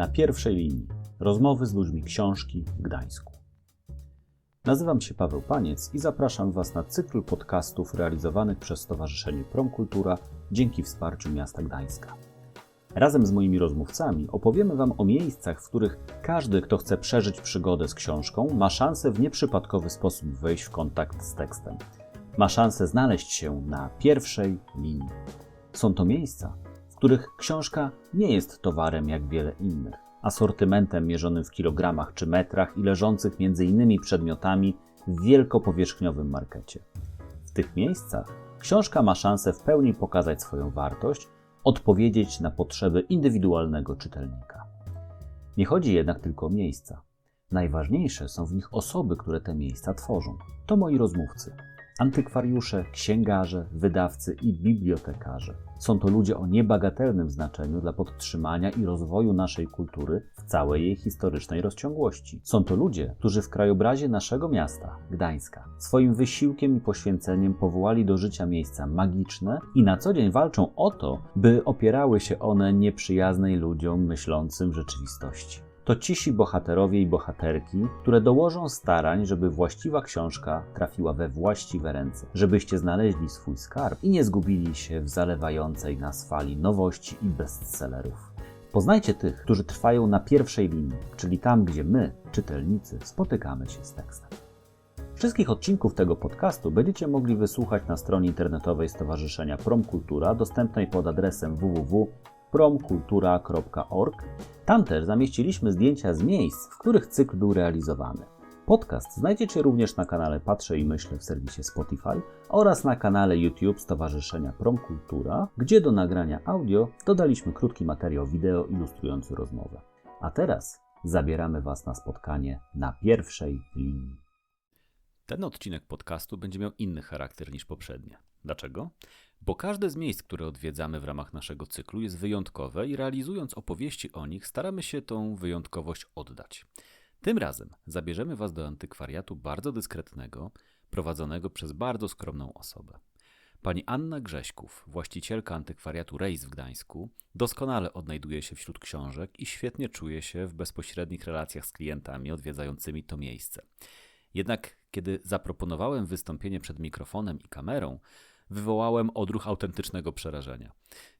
Na pierwszej linii rozmowy z ludźmi książki w Gdańsku. Nazywam się Paweł Paniec i zapraszam Was na cykl podcastów realizowanych przez Stowarzyszenie Promkultura dzięki wsparciu miasta Gdańska. Razem z moimi rozmówcami opowiemy Wam o miejscach, w których każdy, kto chce przeżyć przygodę z książką, ma szansę w nieprzypadkowy sposób wejść w kontakt z tekstem. Ma szansę znaleźć się na pierwszej linii. Są to miejsca, których książka nie jest towarem jak wiele innych, asortymentem mierzonym w kilogramach czy metrach i leżących między innymi przedmiotami w wielkopowierzchniowym markecie. W tych miejscach książka ma szansę w pełni pokazać swoją wartość, odpowiedzieć na potrzeby indywidualnego czytelnika. Nie chodzi jednak tylko o miejsca. Najważniejsze są w nich osoby, które te miejsca tworzą. To moi rozmówcy. Antykwariusze, księgarze, wydawcy i bibliotekarze. Są to ludzie o niebagatelnym znaczeniu dla podtrzymania i rozwoju naszej kultury w całej jej historycznej rozciągłości. Są to ludzie, którzy w krajobrazie naszego miasta, Gdańska, swoim wysiłkiem i poświęceniem powołali do życia miejsca magiczne i na co dzień walczą o to, by opierały się one nieprzyjaznej ludziom myślącym rzeczywistości to cisi bohaterowie i bohaterki, które dołożą starań, żeby właściwa książka trafiła we właściwe ręce, żebyście znaleźli swój skarb i nie zgubili się w zalewającej nas fali nowości i bestsellerów. Poznajcie tych, którzy trwają na pierwszej linii, czyli tam, gdzie my, czytelnicy, spotykamy się z tekstem. Wszystkich odcinków tego podcastu będziecie mogli wysłuchać na stronie internetowej Stowarzyszenia Promkultura, dostępnej pod adresem www promkultura.org. Tam też zamieściliśmy zdjęcia z miejsc, w których cykl był realizowany. Podcast znajdziecie również na kanale Patrzę i Myślę w serwisie Spotify oraz na kanale YouTube Stowarzyszenia Promkultura, gdzie do nagrania audio dodaliśmy krótki materiał wideo ilustrujący rozmowę. A teraz zabieramy Was na spotkanie na pierwszej linii. Ten odcinek podcastu będzie miał inny charakter niż poprzednie. Dlaczego? Bo każde z miejsc, które odwiedzamy w ramach naszego cyklu jest wyjątkowe i realizując opowieści o nich, staramy się tą wyjątkowość oddać. Tym razem zabierzemy Was do antykwariatu bardzo dyskretnego, prowadzonego przez bardzo skromną osobę. Pani Anna Grześków, właścicielka antykwariatu Rejs w Gdańsku, doskonale odnajduje się wśród książek i świetnie czuje się w bezpośrednich relacjach z klientami odwiedzającymi to miejsce. Jednak kiedy zaproponowałem wystąpienie przed mikrofonem i kamerą, wywołałem odruch autentycznego przerażenia.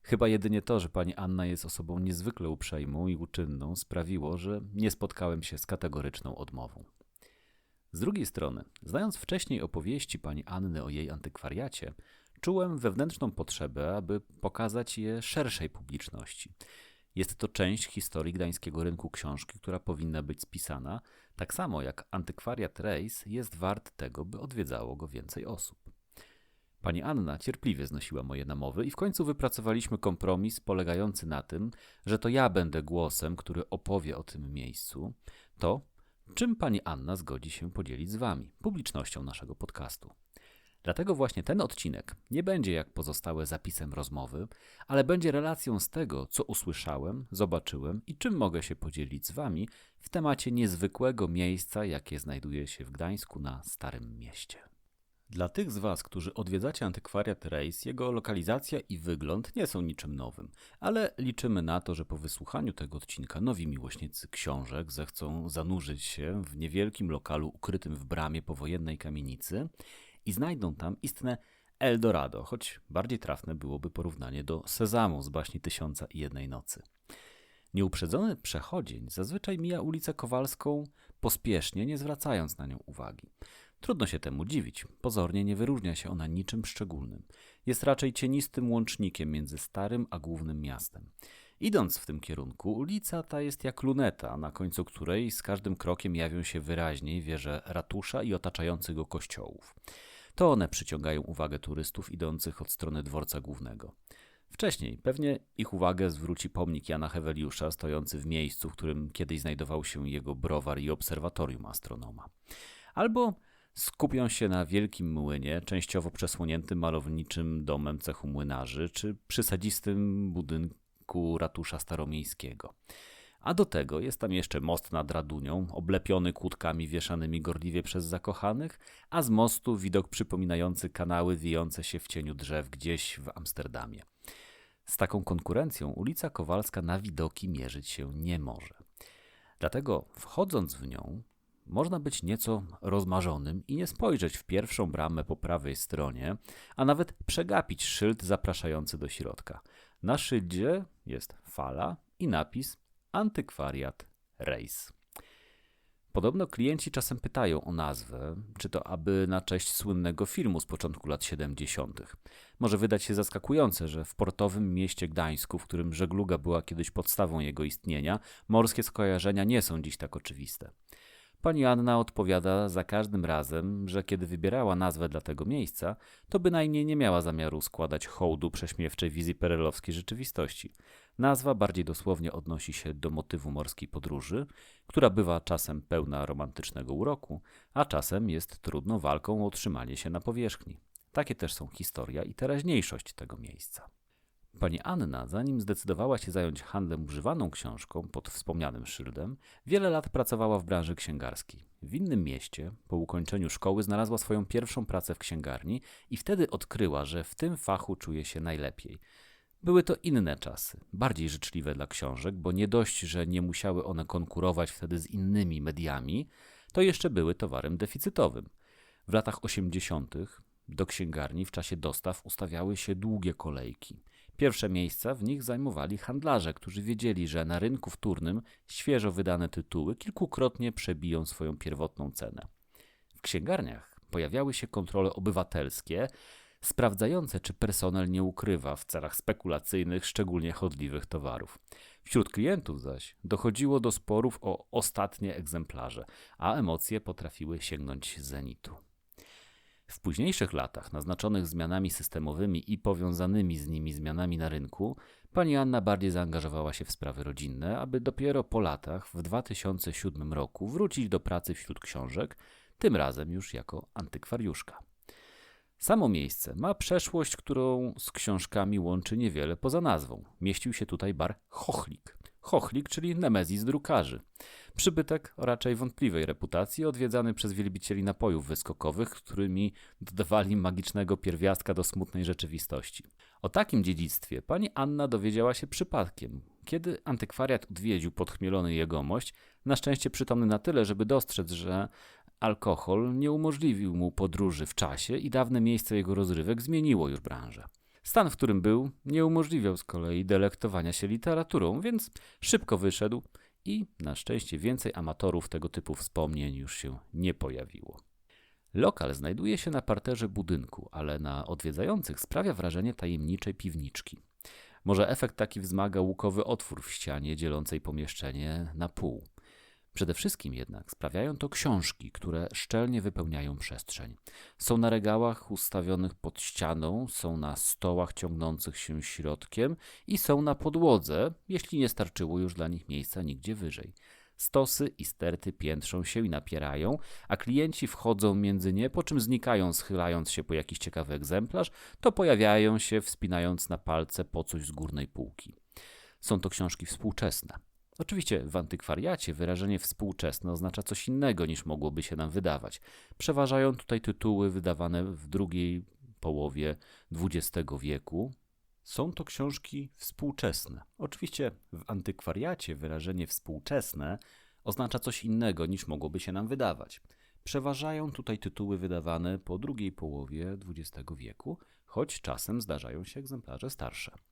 Chyba jedynie to, że pani Anna jest osobą niezwykle uprzejmą i uczynną, sprawiło, że nie spotkałem się z kategoryczną odmową. Z drugiej strony, znając wcześniej opowieści pani Anny o jej antykwariacie, czułem wewnętrzną potrzebę, aby pokazać je szerszej publiczności. Jest to część historii gdańskiego rynku książki, która powinna być spisana, tak samo jak antykwariat Rejs jest wart tego, by odwiedzało go więcej osób. Pani Anna cierpliwie znosiła moje namowy i w końcu wypracowaliśmy kompromis polegający na tym, że to ja będę głosem, który opowie o tym miejscu, to czym pani Anna zgodzi się podzielić z wami, publicznością naszego podcastu. Dlatego właśnie ten odcinek nie będzie jak pozostałe zapisem rozmowy, ale będzie relacją z tego, co usłyszałem, zobaczyłem i czym mogę się podzielić z Wami w temacie niezwykłego miejsca, jakie znajduje się w Gdańsku na Starym Mieście. Dla tych z Was, którzy odwiedzacie antykwariat Rejs, jego lokalizacja i wygląd nie są niczym nowym, ale liczymy na to, że po wysłuchaniu tego odcinka nowi miłośnicy książek zechcą zanurzyć się w niewielkim lokalu ukrytym w bramie powojennej kamienicy i znajdą tam istne Eldorado, choć bardziej trafne byłoby porównanie do Sezamu z baśni Tysiąca i Jednej Nocy. Nieuprzedzony przechodzień zazwyczaj mija ulicę Kowalską pospiesznie, nie zwracając na nią uwagi. Trudno się temu dziwić. Pozornie nie wyróżnia się ona niczym szczególnym. Jest raczej cienistym łącznikiem między starym a głównym miastem. Idąc w tym kierunku, ulica ta jest jak luneta, na końcu której z każdym krokiem jawią się wyraźniej wieże ratusza i otaczających go kościołów. To one przyciągają uwagę turystów idących od strony dworca głównego. Wcześniej pewnie ich uwagę zwróci pomnik Jana Heweliusza, stojący w miejscu, w którym kiedyś znajdował się jego browar i obserwatorium astronoma. Albo skupią się na wielkim młynie, częściowo przesłoniętym malowniczym domem cechu młynarzy, czy przysadzistym budynku ratusza staromiejskiego. A do tego jest tam jeszcze most nad Radunią, oblepiony kłódkami wieszanymi gorliwie przez zakochanych, a z mostu widok przypominający kanały wijące się w cieniu drzew gdzieś w Amsterdamie. Z taką konkurencją ulica Kowalska na widoki mierzyć się nie może. Dlatego wchodząc w nią, można być nieco rozmarzonym i nie spojrzeć w pierwszą bramę po prawej stronie, a nawet przegapić szyld zapraszający do środka. Na szyldzie jest fala i napis Antykwariat Rejs. Podobno klienci czasem pytają o nazwę, czy to aby na cześć słynnego filmu z początku lat 70. Może wydać się zaskakujące, że w portowym mieście Gdańsku, w którym żegluga była kiedyś podstawą jego istnienia, morskie skojarzenia nie są dziś tak oczywiste. Pani Anna odpowiada za każdym razem, że kiedy wybierała nazwę dla tego miejsca, to bynajmniej nie miała zamiaru składać hołdu prześmiewczej wizji perelowskiej rzeczywistości. Nazwa bardziej dosłownie odnosi się do motywu morskiej podróży, która bywa czasem pełna romantycznego uroku, a czasem jest trudną walką o utrzymanie się na powierzchni. Takie też są historia i teraźniejszość tego miejsca. Pani Anna, zanim zdecydowała się zająć handlem używaną książką pod wspomnianym szyldem, wiele lat pracowała w branży księgarskiej. W innym mieście, po ukończeniu szkoły, znalazła swoją pierwszą pracę w księgarni i wtedy odkryła, że w tym fachu czuje się najlepiej. Były to inne czasy, bardziej życzliwe dla książek, bo nie dość, że nie musiały one konkurować wtedy z innymi mediami, to jeszcze były towarem deficytowym. W latach 80. do księgarni w czasie dostaw ustawiały się długie kolejki. Pierwsze miejsca w nich zajmowali handlarze, którzy wiedzieli, że na rynku wtórnym świeżo wydane tytuły kilkukrotnie przebiją swoją pierwotną cenę. W księgarniach pojawiały się kontrole obywatelskie, sprawdzające, czy personel nie ukrywa w celach spekulacyjnych szczególnie chodliwych towarów. Wśród klientów zaś dochodziło do sporów o ostatnie egzemplarze, a emocje potrafiły sięgnąć zenitu. W późniejszych latach, naznaczonych zmianami systemowymi i powiązanymi z nimi zmianami na rynku, pani Anna bardziej zaangażowała się w sprawy rodzinne, aby dopiero po latach, w 2007 roku, wrócić do pracy wśród książek, tym razem już jako antykwariuszka. Samo miejsce ma przeszłość, którą z książkami łączy niewiele poza nazwą. Mieścił się tutaj bar Chochlik. Chochlik, czyli Nemezis drukarzy. Przybytek o raczej wątpliwej reputacji, odwiedzany przez wielbicieli napojów wyskokowych, którymi dodawali magicznego pierwiastka do smutnej rzeczywistości. O takim dziedzictwie pani Anna dowiedziała się przypadkiem, kiedy antykwariat odwiedził podchmielony jegomość, na szczęście przytomny na tyle, żeby dostrzec, że alkohol nie umożliwił mu podróży w czasie i dawne miejsce jego rozrywek zmieniło już branżę. Stan, w którym był, nie umożliwiał z kolei delektowania się literaturą, więc szybko wyszedł i na szczęście więcej amatorów tego typu wspomnień już się nie pojawiło. Lokal znajduje się na parterze budynku, ale na odwiedzających sprawia wrażenie tajemniczej piwniczki. Może efekt taki wzmaga łukowy otwór w ścianie dzielącej pomieszczenie na pół. Przede wszystkim jednak sprawiają to książki, które szczelnie wypełniają przestrzeń. Są na regałach ustawionych pod ścianą, są na stołach ciągnących się środkiem i są na podłodze, jeśli nie starczyło już dla nich miejsca nigdzie wyżej. Stosy i sterty piętrzą się i napierają, a klienci wchodzą między nie, po czym znikają, schylając się po jakiś ciekawy egzemplarz, to pojawiają się, wspinając na palce po coś z górnej półki. Są to książki współczesne Oczywiście w antykwariacie wyrażenie współczesne oznacza coś innego niż mogłoby się nam wydawać. Przeważają tutaj tytuły wydawane w drugiej połowie XX wieku. Są to książki współczesne. Oczywiście w antykwariacie wyrażenie współczesne oznacza coś innego niż mogłoby się nam wydawać. Przeważają tutaj tytuły wydawane po drugiej połowie XX wieku, choć czasem zdarzają się egzemplarze starsze.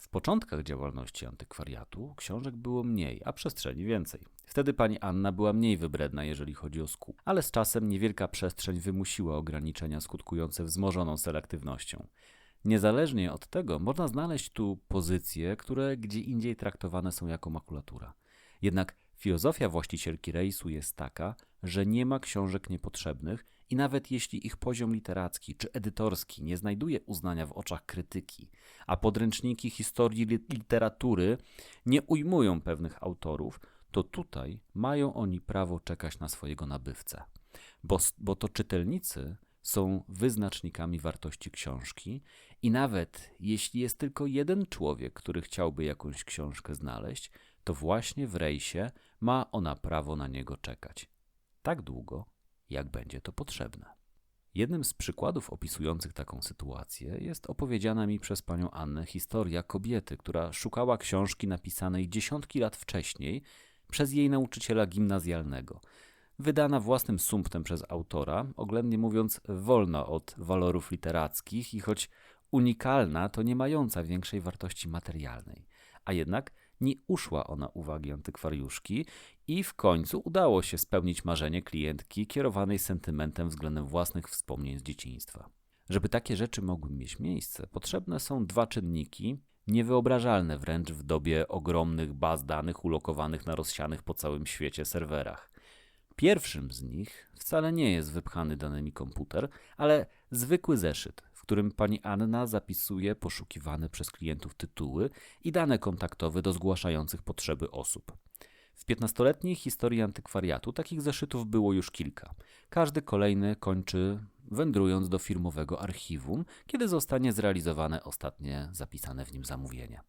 W początkach działalności antykwariatu książek było mniej, a przestrzeni więcej. Wtedy pani Anna była mniej wybredna, jeżeli chodzi o skup, ale z czasem niewielka przestrzeń wymusiła ograniczenia skutkujące wzmożoną selektywnością. Niezależnie od tego, można znaleźć tu pozycje, które gdzie indziej traktowane są jako makulatura. Jednak filozofia właścicielki rejsu jest taka, że nie ma książek niepotrzebnych i nawet jeśli ich poziom literacki czy edytorski nie znajduje uznania w oczach krytyki, a podręczniki historii literatury nie ujmują pewnych autorów, to tutaj mają oni prawo czekać na swojego nabywcę. Bo, bo to czytelnicy są wyznacznikami wartości książki i nawet jeśli jest tylko jeden człowiek, który chciałby jakąś książkę znaleźć, to właśnie w rejsie ma ona prawo na niego czekać. Tak długo, jak będzie to potrzebne. Jednym z przykładów opisujących taką sytuację jest opowiedziana mi przez panią Annę historia kobiety, która szukała książki napisanej dziesiątki lat wcześniej przez jej nauczyciela gimnazjalnego. Wydana własnym sumptem przez autora, oględnie mówiąc, wolna od walorów literackich i choć unikalna, to nie mająca większej wartości materialnej. A jednak nie uszła ona uwagi antykwariuszki i w końcu udało się spełnić marzenie klientki kierowanej sentymentem względem własnych wspomnień z dzieciństwa. Żeby takie rzeczy mogły mieć miejsce, potrzebne są dwa czynniki, niewyobrażalne wręcz w dobie ogromnych baz danych ulokowanych na rozsianych po całym świecie serwerach. Pierwszym z nich wcale nie jest wypchany danymi komputer, ale zwykły zeszyt, którym pani Anna zapisuje poszukiwane przez klientów tytuły i dane kontaktowe do zgłaszających potrzeby osób. W piętnastoletniej historii antykwariatu takich zeszytów było już kilka. Każdy kolejny kończy wędrując do firmowego archiwum, kiedy zostanie zrealizowane ostatnie zapisane w nim zamówienie.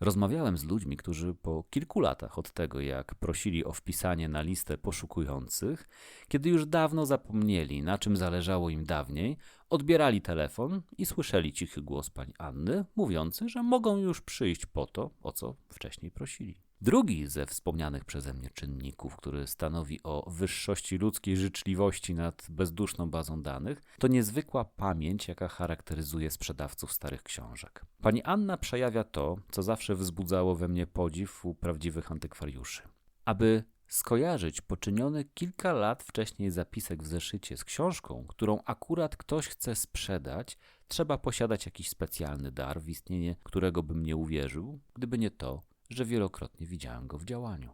Rozmawiałem z ludźmi, którzy po kilku latach od tego, jak prosili o wpisanie na listę poszukujących, kiedy już dawno zapomnieli, na czym zależało im dawniej, odbierali telefon i słyszeli cichy głos pani Anny, mówiący, że mogą już przyjść po to, o co wcześniej prosili. Drugi ze wspomnianych przeze mnie czynników, który stanowi o wyższości ludzkiej życzliwości nad bezduszną bazą danych, to niezwykła pamięć, jaka charakteryzuje sprzedawców starych książek. Pani Anna przejawia to, co zawsze wzbudzało we mnie podziw u prawdziwych antykwariuszy. Aby skojarzyć poczyniony kilka lat wcześniej zapisek w zeszycie z książką, którą akurat ktoś chce sprzedać, trzeba posiadać jakiś specjalny dar, w istnienie którego bym nie uwierzył, gdyby nie to, że wielokrotnie widziałem go w działaniu.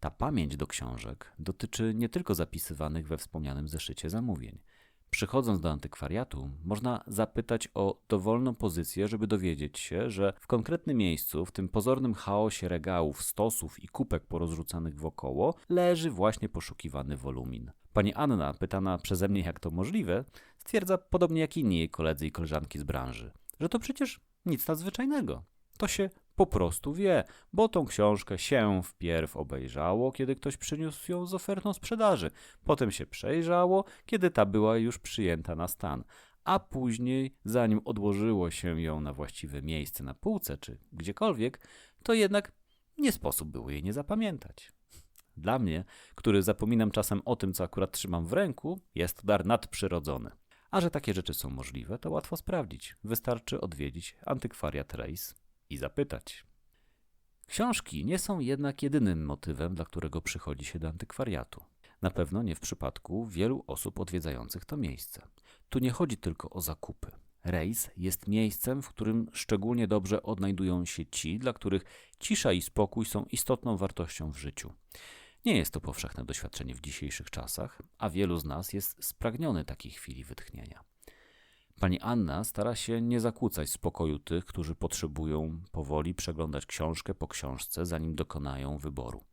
Ta pamięć do książek dotyczy nie tylko zapisywanych we wspomnianym zeszycie zamówień. Przychodząc do antykwariatu, można zapytać o dowolną pozycję, żeby dowiedzieć się, że w konkretnym miejscu, w tym pozornym chaosie regałów, stosów i kupek porozrzucanych wokoło, leży właśnie poszukiwany wolumin. Pani Anna, pytana przeze mnie, jak to możliwe, stwierdza, podobnie jak inni jej koledzy i koleżanki z branży, że to przecież nic nadzwyczajnego. To się po prostu wie, bo tą książkę się wpierw obejrzało, kiedy ktoś przyniósł ją z ofertą sprzedaży. Potem się przejrzało, kiedy ta była już przyjęta na stan. A później, zanim odłożyło się ją na właściwe miejsce na półce czy gdziekolwiek, to jednak nie sposób było jej nie zapamiętać. Dla mnie, który zapominam czasem o tym, co akurat trzymam w ręku, jest to dar nadprzyrodzony. A że takie rzeczy są możliwe, to łatwo sprawdzić. Wystarczy odwiedzić antykwariat Race i zapytać. Książki nie są jednak jedynym motywem, dla którego przychodzi się do antykwariatu. Na pewno nie w przypadku wielu osób odwiedzających to miejsce. Tu nie chodzi tylko o zakupy. Rejs jest miejscem, w którym szczególnie dobrze odnajdują się ci, dla których cisza i spokój są istotną wartością w życiu. Nie jest to powszechne doświadczenie w dzisiejszych czasach, a wielu z nas jest spragniony takiej chwili wytchnienia. Pani Anna stara się nie zakłócać spokoju tych, którzy potrzebują powoli przeglądać książkę po książce, zanim dokonają wyboru.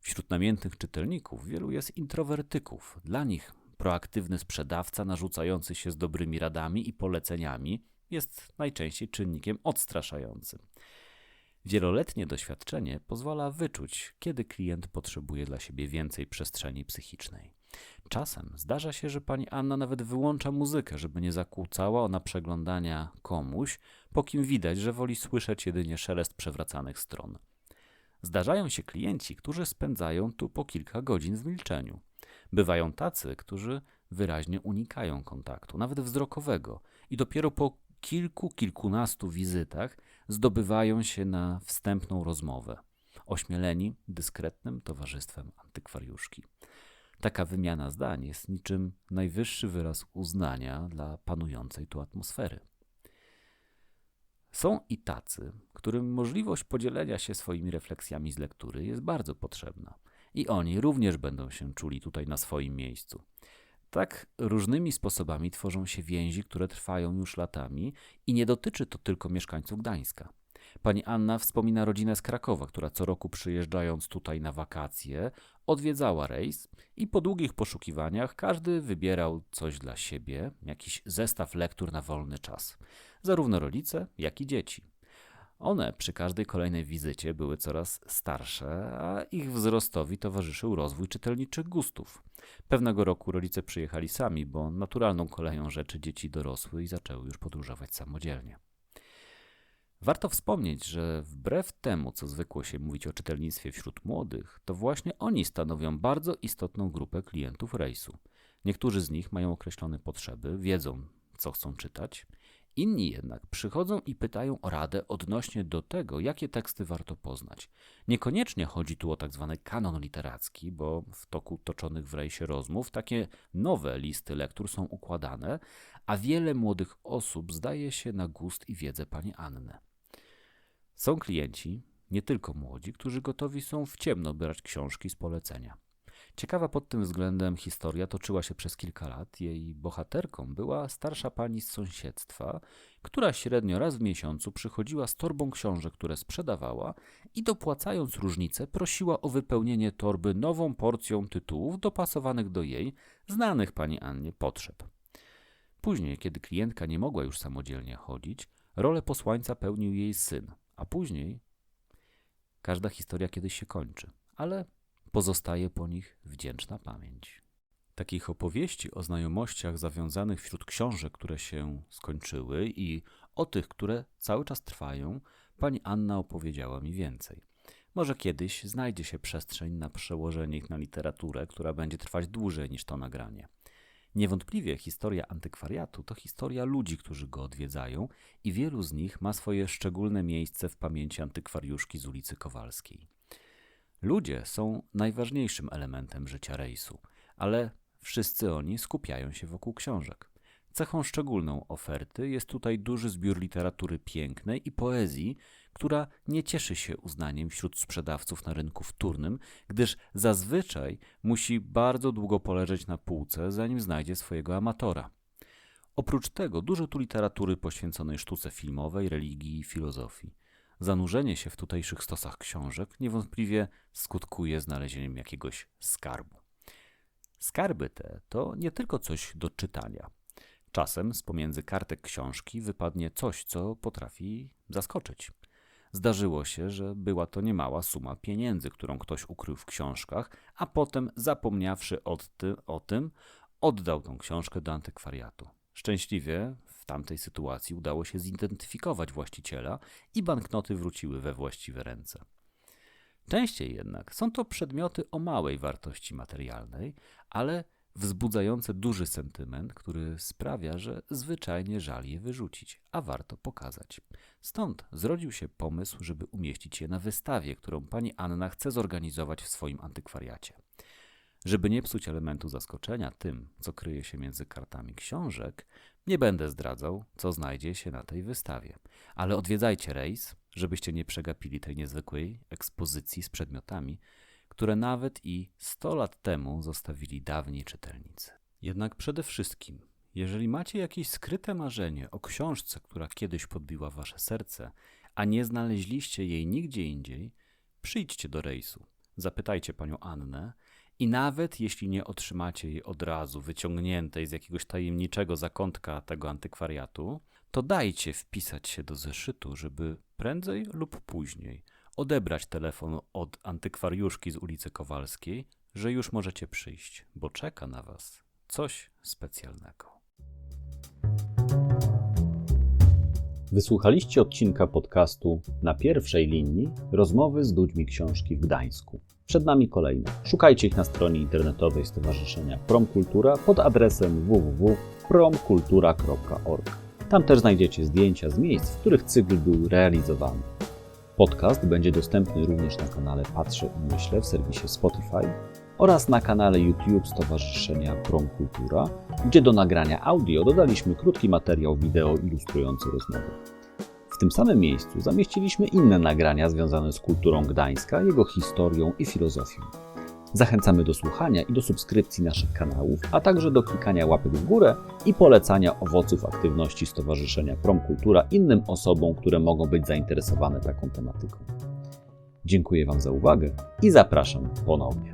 Wśród namiętnych czytelników wielu jest introwertyków. Dla nich proaktywny sprzedawca narzucający się z dobrymi radami i poleceniami jest najczęściej czynnikiem odstraszającym. Wieloletnie doświadczenie pozwala wyczuć, kiedy klient potrzebuje dla siebie więcej przestrzeni psychicznej. Czasem zdarza się, że pani Anna nawet wyłącza muzykę, żeby nie zakłócała ona przeglądania komuś, po kim widać, że woli słyszeć jedynie szelest przewracanych stron. Zdarzają się klienci, którzy spędzają tu po kilka godzin w milczeniu. Bywają tacy, którzy wyraźnie unikają kontaktu, nawet wzrokowego, i dopiero po kilku, kilkunastu wizytach zdobywają się na wstępną rozmowę, ośmieleni dyskretnym towarzystwem antykwariuszki. Taka wymiana zdań jest niczym najwyższy wyraz uznania dla panującej tu atmosfery. Są i tacy, którym możliwość podzielenia się swoimi refleksjami z lektury jest bardzo potrzebna, i oni również będą się czuli tutaj na swoim miejscu. Tak różnymi sposobami tworzą się więzi, które trwają już latami i nie dotyczy to tylko mieszkańców Gdańska. Pani Anna wspomina rodzinę z Krakowa, która co roku przyjeżdżając tutaj na wakacje, odwiedzała rejs i po długich poszukiwaniach każdy wybierał coś dla siebie, jakiś zestaw lektur na wolny czas. Zarówno rodzice, jak i dzieci. One przy każdej kolejnej wizycie były coraz starsze, a ich wzrostowi towarzyszył rozwój czytelniczych gustów. Pewnego roku rodzice przyjechali sami, bo naturalną koleją rzeczy dzieci dorosły i zaczęły już podróżować samodzielnie. Warto wspomnieć, że wbrew temu, co zwykło się mówić o czytelnictwie wśród młodych, to właśnie oni stanowią bardzo istotną grupę klientów rejsu. Niektórzy z nich mają określone potrzeby, wiedzą, co chcą czytać. Inni jednak przychodzą i pytają o radę odnośnie do tego, jakie teksty warto poznać. Niekoniecznie chodzi tu o tak zwany kanon literacki, bo w toku toczonych w rejsie rozmów takie nowe listy lektur są układane, a wiele młodych osób zdaje się na gust i wiedzę pani Anny. Są klienci, nie tylko młodzi, którzy gotowi są w ciemno brać książki z polecenia. Ciekawa pod tym względem historia toczyła się przez kilka lat. Jej bohaterką była starsza pani z sąsiedztwa, która średnio raz w miesiącu przychodziła z torbą książek, które sprzedawała i dopłacając różnicę prosiła o wypełnienie torby nową porcją tytułów dopasowanych do jej, znanych pani Annie, potrzeb. Później, kiedy klientka nie mogła już samodzielnie chodzić, rolę posłańca pełnił jej syn, a później każda historia kiedyś się kończy, ale pozostaje po nich wdzięczna pamięć. Takich opowieści o znajomościach zawiązanych wśród książek, które się skończyły i o tych, które cały czas trwają, pani Anna opowiedziała mi więcej. Może kiedyś znajdzie się przestrzeń na przełożenie ich na literaturę, która będzie trwać dłużej niż to nagranie. Niewątpliwie historia antykwariatu to historia ludzi, którzy go odwiedzają i wielu z nich ma swoje szczególne miejsce w pamięci antykwariuszki z ulicy Kowalskiej. Ludzie są najważniejszym elementem życia rejsu, ale wszyscy oni skupiają się wokół książek. Cechą szczególną oferty jest tutaj duży zbiór literatury pięknej i poezji, która nie cieszy się uznaniem wśród sprzedawców na rynku wtórnym, gdyż zazwyczaj musi bardzo długo poleżeć na półce, zanim znajdzie swojego amatora. Oprócz tego dużo tu literatury poświęconej sztuce filmowej, religii i filozofii. Zanurzenie się w tutejszych stosach książek niewątpliwie skutkuje znalezieniem jakiegoś skarbu. Skarby te to nie tylko coś do czytania. Czasem z pomiędzy kartek książki wypadnie coś, co potrafi zaskoczyć. Zdarzyło się, że była to niemała suma pieniędzy, którą ktoś ukrył w książkach, a potem, zapomniawszy o tym, oddał tą książkę do antykwariatu. Szczęśliwie w tamtej sytuacji udało się zidentyfikować właściciela i banknoty wróciły we właściwe ręce. Częściej jednak są to przedmioty o małej wartości materialnej, ale wzbudzające duży sentyment, który sprawia, że zwyczajnie żal je wyrzucić, a warto pokazać. Stąd zrodził się pomysł, żeby umieścić je na wystawie, którą pani Anna chce zorganizować w swoim antykwariacie. Żeby nie psuć elementu zaskoczenia tym, co kryje się między kartami książek, nie będę zdradzał, co znajdzie się na tej wystawie. Ale odwiedzajcie rejs, żebyście nie przegapili tej niezwykłej ekspozycji z przedmiotami, które nawet i 100 lat temu zostawili dawni czytelnicy. Jednak przede wszystkim, jeżeli macie jakieś skryte marzenie o książce, która kiedyś podbiła wasze serce, a nie znaleźliście jej nigdzie indziej, przyjdźcie do rejsu, zapytajcie panią Annę i nawet jeśli nie otrzymacie jej od razu wyciągniętej z jakiegoś tajemniczego zakątka tego antykwariatu, to dajcie wpisać się do zeszytu, żeby prędzej lub później odebrać telefon od antykwariuszki z ulicy Kowalskiej, że już możecie przyjść, bo czeka na Was coś specjalnego. Wysłuchaliście odcinka podcastu na pierwszej linii rozmowy z ludźmi książki w Gdańsku. Przed nami kolejne. Szukajcie ich na stronie internetowej Stowarzyszenia Promkultura pod adresem www.promkultura.org. Tam też znajdziecie zdjęcia z miejsc, w których cykl był realizowany. Podcast będzie dostępny również na kanale Patrzę i Myślę w serwisie Spotify oraz na kanale YouTube Stowarzyszenia Prom Kultura, gdzie do nagrania audio dodaliśmy krótki materiał wideo ilustrujący rozmowę. W tym samym miejscu zamieściliśmy inne nagrania związane z kulturą Gdańska, jego historią i filozofią. Zachęcamy do słuchania i do subskrypcji naszych kanałów, a także do klikania łapek w górę i polecania owoców aktywności Stowarzyszenia Promkultura innym osobom, które mogą być zainteresowane taką tematyką. Dziękuję Wam za uwagę i zapraszam ponownie.